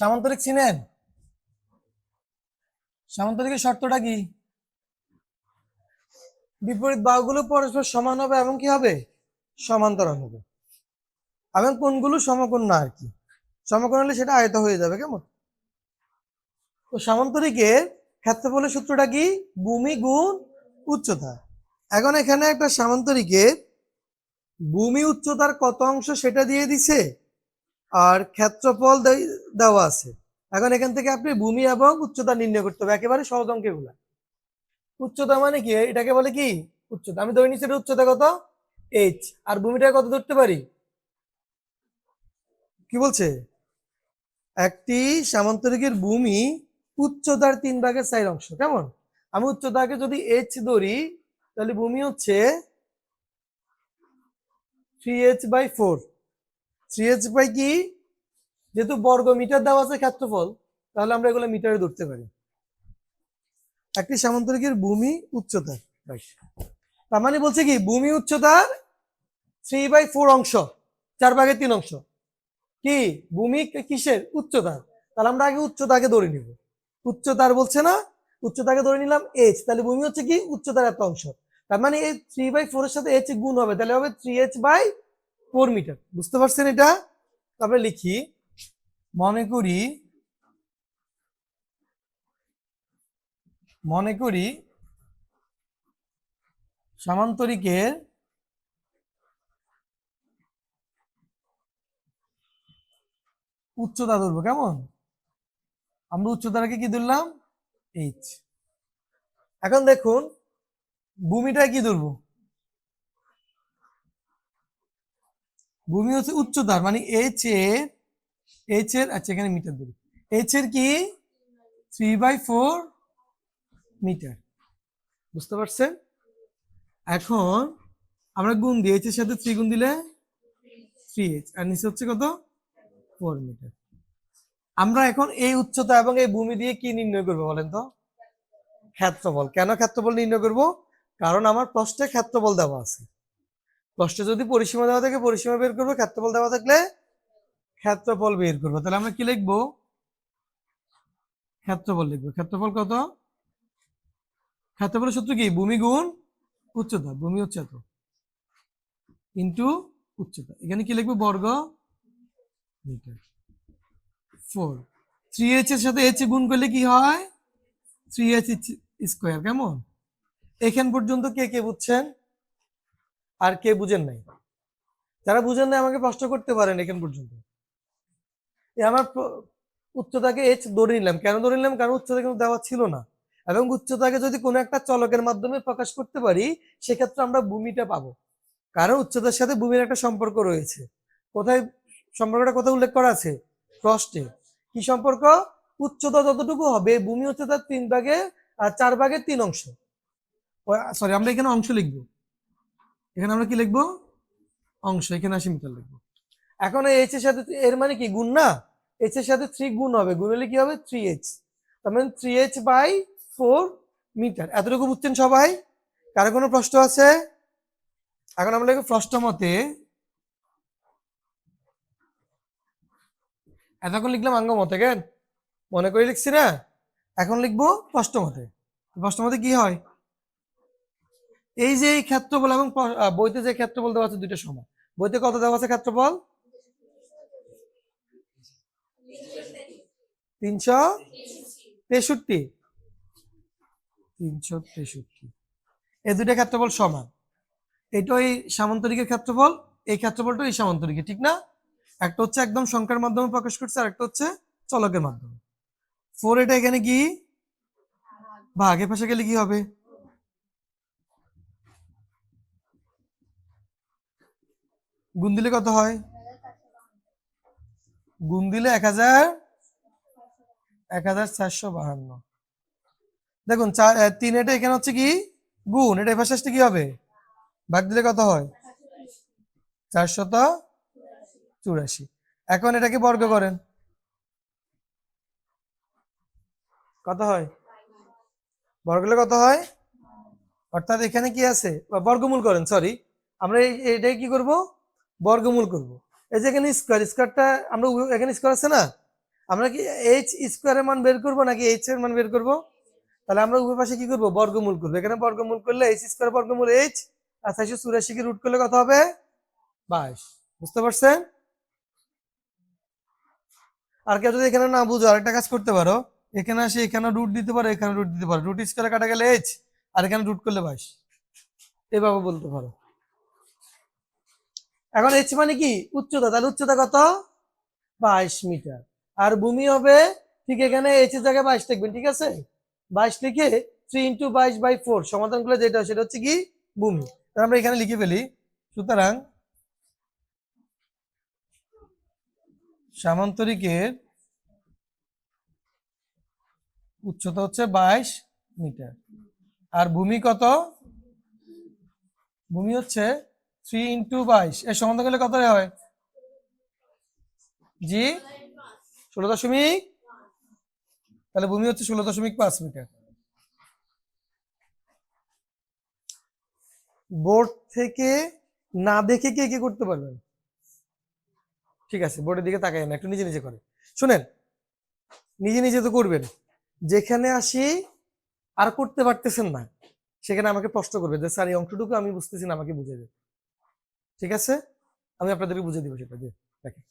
সামান্তরিক চিনেন? সামান্তরিকের শর্তটা কি? বিপরীত বাহুগুলো পরস্পর সমান হবে এবং কি হবে? সমান্তরাল হবে। এবং কোনগুলো সমকোণ না আর কি? সমকোণ হলে সেটা আয়ত হয়ে যাবে কেমন? তো সামান্তরিকের ক্ষেত্রফলের সূত্রটা কি? ভূমি গুণ উচ্চতা। এখন এখানে একটা সামান্তরিকের ভূমি উচ্চতার কত অংশ সেটা দিয়ে দিছে? আর ক্ষেত্রফল দেওয়া আছে। এখন এখান থেকে আপনি ভূমি এবং উচ্চতা নির্ণয় করতে হবে, একেবারে সহজ অঙ্কে গুলা উচ্চতা মানে কি? এটাকে বলে কি? উচ্চতা। আমি ধরে নিচ্ছি উচ্চতা কত? এইচ আর ভূমিটা কত ধরতে পারি? কি বলছে? একটি সামান্তরিকের ভূমি উচ্চতার তিন ভাগের চার অংশ। কেমন? আমি উচ্চতাকে যদি এইচ ধরি, তাহলে ভূমি হচ্ছে three H by four three H by কি যেহেতু বর্গ মিটার দেওয়া আছে ক্ষেত্রফল, তাহলে আমরা এগুলো মিটারে ধরতে পারি। একটি সামান্তরিকের ভূমি উচ্চতা তার মানে বলছে কি, ভূমি উচ্চতার থ্রি বাই ফোর অংশ, চার ভাগের তিন অংশ। কি? ভূমি কিসের? উচ্চতা তাহলে আমরা আগে উচ্চতাকে ধরে নিব। উচ্চতার বলছে না, উচ্চতাকে ধরে নিলাম এইচ তাহলে ভূমি হচ্ছে কি? উচ্চতার একটা অংশ। তার মানে এই থ্রি বাই ফোর এর সাথে এইচ গুণ হবে, তাহলে হবে three H by four metre. বুঝতে পারছেন এটা? তারপরে লিখি, মনে করি মনে করি সামান্তরিকের উচ্চতা ধরবো, কেমন? আমরা উচ্চতাটাকে কি ধরলাম? এইচ এখন দেখুন ভূমিটা কি ধরবো? ভূমি হচ্ছে উচ্চতার মানে এইচ এর এইচ এর আচ্ছা এখানে মিটার ধরি। এইচ এর কি? থ্রি বাই ফোর মিটার বুঝতে পারছেন? এখন আমরা গুণ দিই এইচ এর সাথে থ্রি গুণ দিলে থ্রি এইচ আর নিচে হচ্ছে কত? ফোর মিটার আমরা এখন এই উচ্চতা এবং এই ভূমি দিয়ে কি নির্ণয় করব বলেন তো? ক্ষেত্রফল। কেন ক্ষেত্রফল নির্ণয় করব? কারণ আমার প্রশ্নে ক্ষেত্রফল দেওয়া আছে। প্রশ্নে যদি পরিসীমা দেওয়া থাকে, পরিসীমা বের করব। ক্ষেত্রফল দেওয়া থাকলে ক্ষেত্রফল বের করব। তাহলে আমরা কি লিখব? ক্ষেত্রফল লিখব। ক্ষেত্রফল কত? ক্ষেত্রফলের সূত্র কি? ভূমি গুণ উচ্চতা। ভূমি এত ইন্টু উচ্চতা। এখানে কি লিখব? বর্গ মিটার। ফোর। থ্রি এইচ এর সাথে এইচ গুণ করলে কি হয়? থ্রি এইচ স্কোয়ার কেমন? এখান পর্যন্ত কে কে বুঝছেন? আর কে বুঝেন নাই? যারা বুঝেন নাই আমাকে প্রশ্ন করতে পারেন এখান পর্যন্ত। এ আমার উচ্চতাকে এইচ ধরে নিলাম। কেন ধরে নিলাম? কারণ উচ্চতা কিন্তু দেওয়া ছিল না। এবং উচ্চতাকে যদি কোনো একটা চলকের মাধ্যমে প্রকাশ করতে পারি, সেক্ষেত্রে আমরা ভূমিটা পাবো। কারণ উচ্চতার সাথে ভূমির একটা সম্পর্ক রয়েছে। কোথায় সম্পর্কটা কোথায় উল্লেখ করা আছে? প্রশ্নে। কি সম্পর্ক? উচ্চতা যতটুকু হবে, ভূমি হচ্ছে তার তিন ভাগে, আর চার ভাগের তিন অংশ। সরি আমরা এখানে অংশ লিখব। এখানে আমরা কি লিখব? অংশ, এখানে আশি মিটার লিখব। এখন এইচ এর সাথে এর মানে কি? গুণ না? এইচ এর সাথে থ্রি গুণ হবে। গুণ হলে কি হবে? থ্রি এইচ তার মানে three H by four metre এতটুকু বুঝছেন সবাই? কারও কোনো প্রশ্ন আছে? এখন আমরা লিখব প্রশ্ন মতে, এতক্ষণ লিখলাম আঙ্গ মতে, কেন? মনে করে লিখছি না? এখন লিখব প্রশ্ন মতে। প্রশ্ন মতে কি হয়? এই যে এই ক্ষেত্রফল এবং বইতে যে ক্ষেত্রফল দেওয়া আছে, দুইটা সমান। বইতে কত দেওয়া আছে ক্ষেত্রফল? তিনশো তেষট্টি। তিনশো তেষট্টি। এই দুইটা ক্ষেত্রফল সমান। এটা ওই সামান্তরিকের ক্ষেত্রফল, এই ক্ষেত্রফলটা এই সামান্তরিকের, ঠিক না? একটা হচ্ছে একদম সংখ্যার মাধ্যমে প্রকাশ করছে, আর একটা হচ্ছে চলকের মাধ্যমে। ফোর এটা এখানে কি? ভাগ। এ পাশে গেলে কি হবে? গুণ দিলে কত হয়? গুণ দিলে এক হাজার এক হাজার চারশো বাহান্ন। দেখুন তিন এটা এখানে হচ্ছে কি? গুণ। এটা এপাশে আসলে কি হবে? ভাগ দিলে কত হয়? চারশত চুরাশি। এখন এটাকে বর্গ করেন। কত হয়? বর্গ করলে কত হয়? অর্থাৎ এখানে কি আছে? বর্গমূল করেন সরি আমরা এটাকে কি করব? বর্গমূল করব। এই যে এখানে স্কোয়ার স্কোয়ারটা আমরা এখানে স্কোয়ার আছে না? আমরা কি এইচ স্কোয়ারের মান বের করব নাকি এইচ এর মান বের করব? তাহলে আমরা উভয় পাশে কি করব? বর্গমূল করব। এখানে বর্গমূল করলে এইচ স্কোয়ার বর্গমূল এইচ আর চারশো চুরাশি কে রুট করলে কত হবে? বাইশ। বুঝতে পারছেন? আর কেউ যদি এখানে না বুঝো, আরেকটা কাজ করতে পারো। এখানে আসে, এখানে রুট দিতে পারো, এখানে রুট দিতে পারো। রুট স্কোয়ারে কাটা গেলে এইচ আর এখানে রুট করলে বাইশ। এভাবে বলতে পারো। এখন এইচ মানে কি? উচ্চতা। তাহলে উচ্চতা কত? বাইশ মিটার। আর ভূমি হবে ঠিক এখানে এইচ এর জায়গায় বাইশ লিখবেন, ঠিক আছে? বাইশ লিখে থ্রি ইন্টু বাইশ বাই ফোর সমাধান করলে যেটা সেটা হচ্ছে কি? ভূমি। তাহলে আমরা এখানে লিখে ফেলি। সুতরাং সামান্তরিকের উচ্চতা হচ্ছে বাইশ মিটার। আর ভূমি কত? ভূমি হচ্ছে থ্রি ইন্টু বাইশ। এর সমাধান করলে কত হয়? জি? ষোলো দশমিক তাহলে ভূমি হচ্ছে ষোলো দশমিক পাঁচ মিটার। বোর্ড থেকে না দেখে কে কে করতে পারবেন? ঠিক আছে, বোর্ডের দিকে তাকাই না, একটু নিজে নিজে করে। শুনেন, নিজে নিজে তো করবেন। যেখানে আসি আর করতে পারতেছেন না, সেখানে আমাকে প্রশ্ন করবে যে, স্যার, এই অংশটুকু আমি বুঝতেছি না, আমাকে বুঝে দেবে ঠিক আছে? আমি আপনাদেরকে বুঝে দিব সেটা দিয়ে দেখেন।